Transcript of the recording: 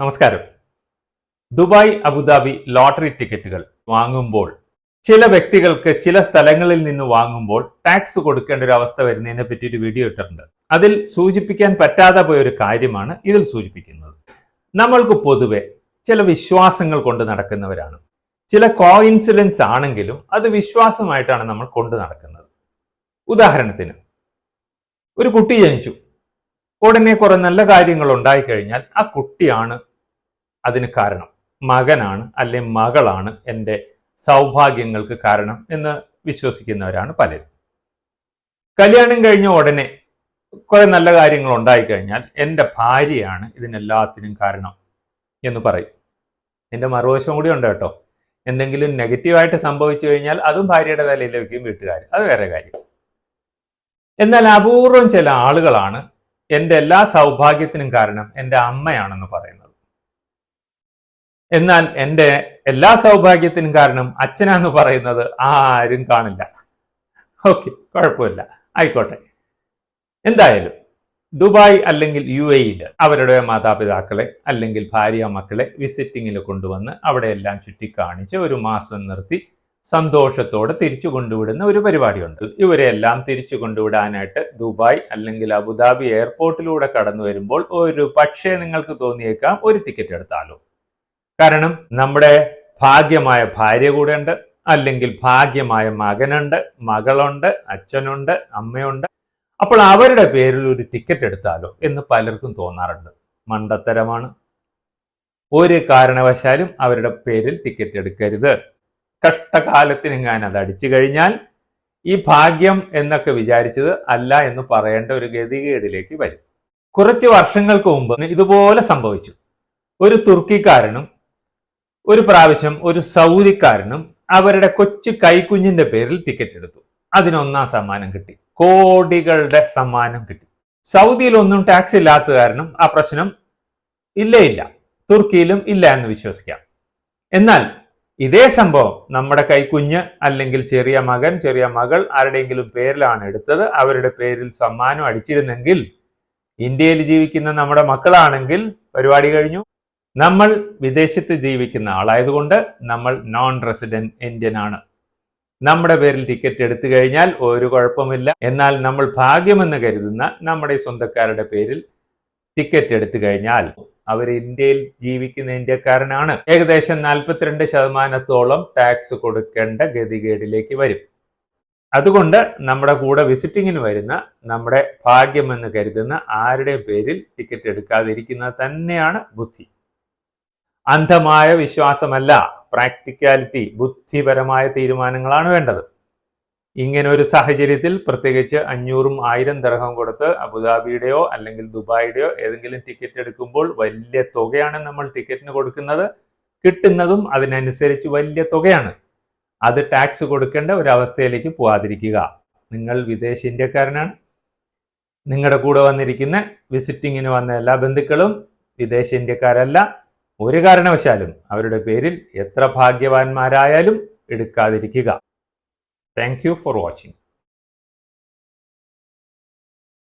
നമസ്കാരം. Dubai Abu Dhabi lottery ടിക്കറ്റുകൾ വാങ്ങുമ്പോൾ ചില വ്യക്തികൾക്ക് ചില സ്ഥലങ്ങളിൽ നിന്ന് വാങ്ങുമ്പോൾ ടാക്സ് കൊടുക്കേണ്ട ഒരു അവസ്ഥ വരുന്നതിനെ പറ്റി ഒരു വീഡിയോ ഇട്ടിട്ടുണ്ട്. അതിൽ സൂചിപ്പിക്കാൻ പറ്റാതെ പോയ ഒരു കാര്യമാണ് ഇതിൽ സൂചിപ്പിക്കുന്നത്. നമ്മൾക്ക് പൊതുവെ ചില വിശ്വാസങ്ങൾ കൊണ്ട് നടക്കുന്നവരാണ്. ചില കോയിൻസിഡൻസ് ആണെങ്കിലും അത് വിശ്വാസമായിട്ടാണ് നമ്മൾ കൊണ്ടു നടക്കുന്നത്. ഉദാഹരണത്തിന് ഒരു കുട്ടി ജനിച്ചു. ഉടനെ കുറെ നല്ല കാര്യങ്ങൾ ഉണ്ടായിക്കഴിഞ്ഞാൽ ആ കുട്ടിയാണ് അതിന് കാരണം. മകനാണ് അല്ലെ മകളാണ് എന്റെ സൗഭാഗ്യങ്ങൾക്ക് കാരണം എന്ന് വിശ്വസിക്കുന്നവരാണ് പലരും. കല്യാണം കഴിഞ്ഞ ഉടനെ കുറെ നല്ല കാര്യങ്ങൾ ഉണ്ടായിക്കഴിഞ്ഞാൽ എന്റെ ഭാര്യയാണ് ഇതിനെല്ലാത്തിനും കാരണം എന്ന് പറയും. എന്റെ മറുവശം കൂടി ഉണ്ട് കേട്ടോ. എന്തെങ്കിലും നെഗറ്റീവായിട്ട് സംഭവിച്ചു കഴിഞ്ഞാൽ അതും ഭാര്യയുടെ തലയിൽ വയ്ക്കും വീട്ടുകാർ. അത് വേറെ കാര്യം. എന്നാൽ അപൂർവം ചില ആളുകളാണ് എന്റെ എല്ലാ സൗഭാഗ്യത്തിനും കാരണം എന്റെ അമ്മയാണെന്ന് പറയുന്നത്. എന്നാൽ എന്റെ എല്ലാ സൗഭാഗ്യത്തിനും കാരണം അച്ഛനാന്ന് പറയുന്നത് ആരും കാണില്ല. ഓക്കെ കുഴപ്പമില്ല. ആയിക്കോട്ടെ. എന്തായാലും ദുബായ് അല്ലെങ്കിൽ യു എയിൽ അവരുടെ മാതാപിതാക്കളെ അല്ലെങ്കിൽ ഭാര്യ മക്കളെ വിസിറ്റിങ്ങിൽ കൊണ്ടുവന്ന് അവിടെയെല്ലാം ചുറ്റിക്കാണിച്ച് ഒരു മാസം നിർത്തി സന്തോഷത്തോടെ തിരിച്ചു കൊണ്ടുവിടുന്ന ഒരു പരിപാടിയുണ്ട്. ഇവരെല്ലാം തിരിച്ചു കൊണ്ടുവിടാനായിട്ട് ദുബായ് അല്ലെങ്കിൽ അബുദാബി എയർപോർട്ടിലൂടെ കടന്നു വരുമ്പോൾ ഒരു പക്ഷേ നിങ്ങൾക്ക് തോന്നിയേക്കാം ഒരു ടിക്കറ്റ് എടുത്താലോ. കാരണം നമ്മുടെ ഭാഗ്യമായ ഭാര്യ കൂടെ ഉണ്ട് അല്ലെങ്കിൽ ഭാഗ്യമായ മകനുണ്ട് മകളുണ്ട് അച്ഛനുണ്ട് അമ്മയുണ്ട്. അപ്പോൾ അവരുടെ പേരിൽ ഒരു ടിക്കറ്റ് എടുത്താലോ എന്ന് പലർക്കും തോന്നാറുണ്ട്. മണ്ടത്തരമാണ്. ഒരു കാരണവശാലും അവരുടെ പേരിൽ ടിക്കറ്റ് എടുക്കരുത്. കഷ്ടകാലത്തിനെങ്ങാൻ അത് അടിച്ചു കഴിഞ്ഞാൽ ഈ ഭാഗ്യം എന്നൊക്കെ വിചാരിച്ചത് അല്ല എന്ന് പറയേണ്ട ഒരു ഗതികേടിലേക്ക് വരും. കുറച്ച് വർഷങ്ങൾക്ക് മുമ്പ് ഇതുപോലെ സംഭവിച്ചു. ഒരു തുർക്കിക്കാരനും ഒരു പ്രാവശ്യം ഒരു സൗദിക്കാരനും അവരുടെ കൊച്ചു കൈക്കുഞ്ഞിന്റെ പേരിൽ ടിക്കറ്റ് എടുത്തു. അതിനൊന്നാം സമ്മാനം കിട്ടി. കോടികളുടെ സമ്മാനം കിട്ടി. സൗദിയിൽ ഒന്നും ടാക്സ് ഇല്ലാത്ത കാരണം ആ പ്രശ്നം ഇല്ലേ ഇല്ല. തുർക്കിയിലും ഇല്ല എന്ന് വിശ്വസിക്കാം. എന്നാൽ ഇതേ സംഭവം നമ്മുടെ കൈക്കുഞ്ഞ് അല്ലെങ്കിൽ ചെറിയ മകൻ ചെറിയ മകൾ ആരുടെയെങ്കിലും പേരിലാണ് എടുത്തത്. അവരുടെ പേരിൽ സമ്മാനം അടിച്ചിരുന്നെങ്കിൽ ഇന്ത്യയിൽ ജീവിക്കുന്ന നമ്മുടെ മക്കളാണെങ്കിൽ പരിപാടി കഴിഞ്ഞു. നമ്മൾ വിദേശത്ത് ജീവിക്കുന്ന ആളായതുകൊണ്ട് നമ്മൾ നോൺ റെസിഡന്റ് ഇന്ത്യൻ ആണ്. നമ്മുടെ പേരിൽ ടിക്കറ്റ് എടുത്തു കഴിഞ്ഞാൽ ഒരു കുഴപ്പമില്ല. എന്നാൽ നമ്മൾ ഭാഗ്യമെന്ന് കരുതുന്ന നമ്മുടെ സ്വന്തക്കാരുടെ പേരിൽ ടിക്കറ്റ് എടുത്തു കഴിഞ്ഞാൽ അവർ ഇന്ത്യയിൽ ജീവിക്കുന്ന ഇന്ത്യക്കാരനാണ്. ഏകദേശം നാൽപ്പത്തിരണ്ട് ശതമാനത്തോളം ടാക്സ് കൊടുക്കേണ്ട ഗതികേടിലേക്ക് വരും. അതുകൊണ്ട് നമ്മുടെ കൂടെ വിസിറ്റിങ്ങിന് വരുന്ന നമ്മുടെ ഭാഗ്യമെന്ന് കരുതുന്ന ആരുടെ പേരിൽ ടിക്കറ്റ് എടുക്കാതിരിക്കുന്നത് തന്നെയാണ് ബുദ്ധി. അന്ധമായ വിശ്വാസമല്ല. പ്രാക്ടിക്കാലിറ്റി ബുദ്ധിപരമായ തീരുമാനങ്ങളാണ് വേണ്ടത്. ഇങ്ങനെ ഒരു സാഹചര്യത്തിൽ പ്രത്യേകിച്ച് അഞ്ഞൂറും ആയിരം ദർഹം കൊടുത്ത് അബുദാബിയുടെയോ അല്ലെങ്കിൽ ദുബായിയുടെയോ ഏതെങ്കിലും ടിക്കറ്റ് എടുക്കുമ്പോൾ വലിയ തുകയാണ് നമ്മൾ ടിക്കറ്റിന് കൊടുക്കുന്നത്. കിട്ടുന്നതും അതിനനുസരിച്ച് വലിയ തുകയാണ്. അത് ടാക്സ് കൊടുക്കേണ്ട ഒരു അവസ്ഥയിലേക്ക് പോവാതിരിക്കുക. നിങ്ങൾ വിദേശ ഇന്ത്യക്കാരനാണ്. നിങ്ങളുടെ കൂടെ വന്നിരിക്കുന്ന വിസിറ്റിങ്ങിന് വന്ന എല്ലാ ബന്ധുക്കളും വിദേശ ഇന്ത്യക്കാരല്ല. ഒരു കാരണവശാലും അവരുടെ പേരിൽ എത്ര ഭാഗ്യവാന്മാരായാലും എടുക്കാതിരിക്കുക. Thank for watching